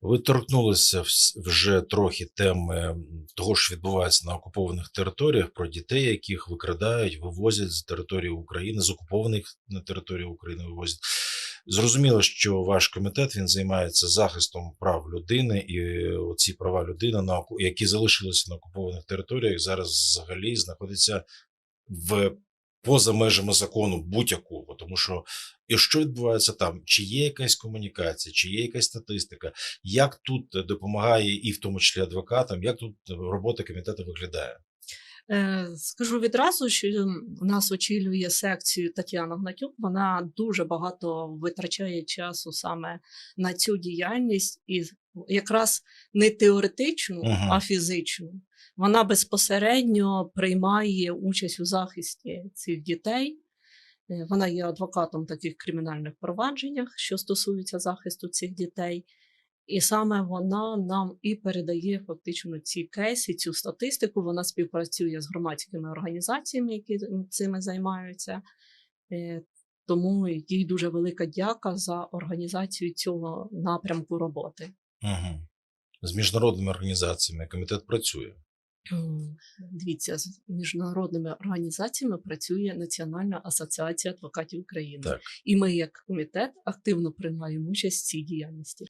Ви торкнулися вже трохи теми того, що відбувається на окупованих територіях, про дітей, яких викрадають, вивозять з території України, з окупованих на території України вивозять. Зрозуміло, що ваш комітет він займається захистом прав людини, і оці права людини, на які залишилися на окупованих територіях, зараз взагалі знаходяться в поза межами закону будь-якого, тому що і що відбувається там? Чи є якась комунікація, чи є якась статистика? Як тут допомагає, і в тому числі адвокатам, як тут робота комітету виглядає? Е, Скажу відразу, що у нас очолює секцію Тетяна Гнатюк. Вона дуже багато витрачає часу саме на цю діяльність, і якраз не теоретичну, Мгм. а фізичну. Вона безпосередньо приймає участь у захисті цих дітей. Е, Вона є адвокатом таких кримінальних провадженнях, що стосуються захисту цих дітей. І саме вона нам і передає фактично ці кейси, цю статистику. Вона співпрацює з громадськими організаціями, які цими займаються. Е, Тому їй дуже велика дяка за організацію цього напрямку роботи. Угу. З міжнародними організаціями комітет працює. Дивіться, з міжнародними організаціями працює Національна асоціація адвокатів України. Так. І ми, як комітет, активно приймаємо участь в цій діяльності.